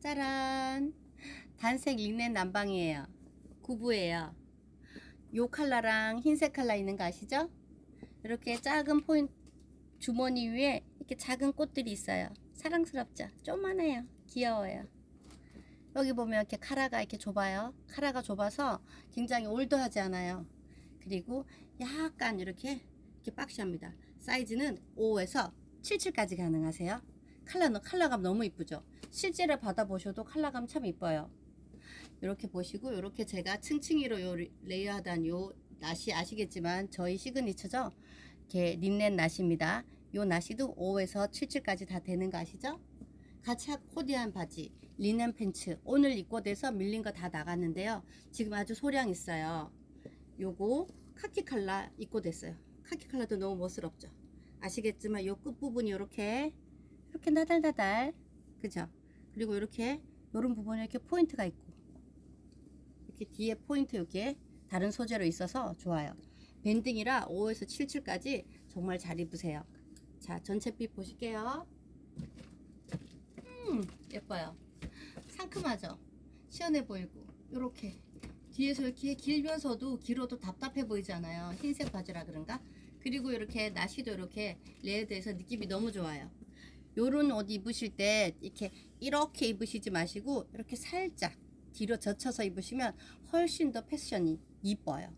짜란. 단색 린넨 남방이에요. 구부예요. 요 컬러랑 흰색 컬러 있는 거 아시죠? 이렇게 작은 포인트 주머니 위에 이렇게 작은 꽃들이 있어요. 사랑스럽죠? 조그만해요. 귀여워요. 여기 보면 이렇게 카라가 이렇게 좁아요. 카라가 좁아서 굉장히 올드하지 않아요. 그리고 약간 이렇게 이렇게 박시합니다. 사이즈는 5에서 77까지 가능하세요. 컬러는 컬러감 너무 이쁘죠 실제로 받아보셔도 컬러감 참 이뻐요. 이렇게 보시고 이렇게 제가 층층이로 요 레이어하던 요 나시 아시겠지만 저희 시그니처죠? 이렇게 린넨 나시입니다. 요 나시도 5에서 77까지 다 되는 거 아시죠? 같이 코디한 바지 리넨 팬츠. 오늘 입고 돼서 밀린 거 다 나갔는데요. 지금 아주 소량 있어요. 요거 카키 컬러 입고 됐어요. 카키 컬러도 너무 멋스럽죠? 아시겠지만 요 끝부분이 이렇게 이렇게 나달나달. 그죠 그리고 이렇게 요런 부분에 이렇게 포인트가 있고 이렇게 뒤에 포인트 이렇게 다른 소재로 있어서 좋아요. 밴딩이라 5에서 77까지 정말 잘 입으세요. 자 전체 핏 보실게요. 음 예뻐요. 상큼하죠? 시원해 보이고. 요렇게 뒤에서 이렇게 길면서도 길어도 답답해 보이잖아요. 흰색 바지라 그런가? 그리고 이렇게 나시도 이렇게 레드해서 느낌이 너무 좋아요 요런 옷 입으실 때 이렇게 이렇게 입으시지 마시고 이렇게 살짝 뒤로 젖혀서 입으시면 훨씬 더 패션이 이뻐요